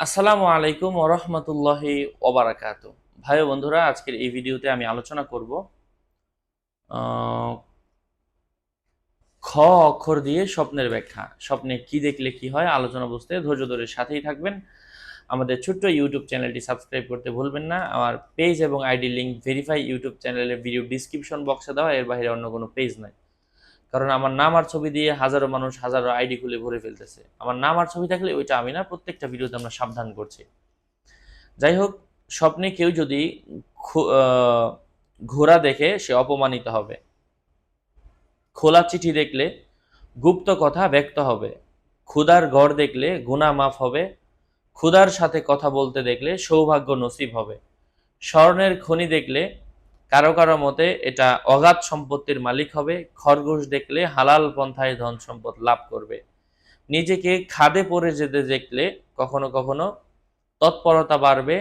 আসসালামু আলাইকুম ওরহমতুল্লাহি ওবারাকাত ভাই বন্ধুরা, আজকের এই ভিডিওতে আমি আলোচনা করব খ অক্ষর দিয়ে স্বপ্নের ব্যাখ্যা। স্বপ্নে কি দেখলে কি হয়, আলোচনা বুঝতে ধৈর্য ধরে সাথেই থাকবেন। আমাদের ছোট্ট ইউটিউব চ্যানেলটি সাবস্ক্রাইব করতে ভুলবেন না। আমার পেজ এবং আইডি লিঙ্ক ভেরিফাই ইউটিউব চ্যানেলের ভিডিও ডিসক্রিপশন বক্সে দেওয়া, এর বাইরে অন্য কোনো পেজ নাই। কারণ আমার নাম আর ছবি দিয়ে হাজারো মানুষ হাজারো আইডি খুলে ভরে ফেলতেছে। আমার নাম আর ছবি থাকলে ওইটা আমি না, প্রত্যেকটা ভিডিওতে আমরা সাবধান করছি। যাই হোক, স্বপ্নে কেউ যদি ঘোড়া দেখে সে অপমানিত হবে। খোলা চিঠি দেখলে গুপ্ত কথা ব্যক্ত হবে। ক্ষুধার ঘর দেখলে গুনাহ মাফ হবে। ক্ষুধার সাথে কথা বলতে দেখলে সৌভাগ্য নসিব হবে। স্বর্ণের খনি দেখলে কারও কারও মতে এটা অগাধ সম্পত্তির মালিক হবে, খরগোশ দেখলে হালাল পন্থায় ধন সম্পদ লাভ করবে। নিজেকে খাদে পড়ে যেতে দেখলে কখনো কখনো তৎপরতা বাড়বে।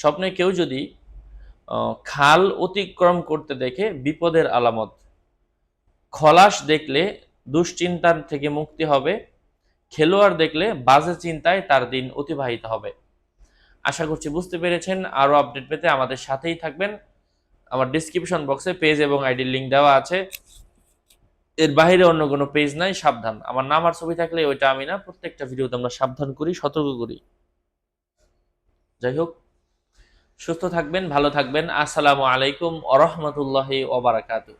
স্বপ্নে কেউ যদি খাল অতিক্রম করতে দেখে বিপদের আলামত, খলাস দেখলে দুশ্চিন্তার থেকে মুক্তি হবে, খেলোয়াড় দেখলে বাজে চিন্তায় তার দিন অতিবাহিত হবে। আশা করছি বুঝতে পেরেছেন। আরও আপডেট পেতে আমাদের সাথেই থাকবেন। আমার ডিসক্রিপশন বক্সে পেজ এবং আইডির লিঙ্ক দেওয়া আছে। এর বাইরে অন্য কোনো পেজ নাই, সাবধান। আমার নাম আর ছবি থাকলে ওইটা আমি না, প্রত্যেকটা ভিডিওতে আমরা সাবধান করি, সতর্ক করি। যাই হোক, সুস্থ থাকবেন, ভালো থাকবেন। আসসালামু আলাইকুম আরহামতুল্লাহি ওবারাকাতু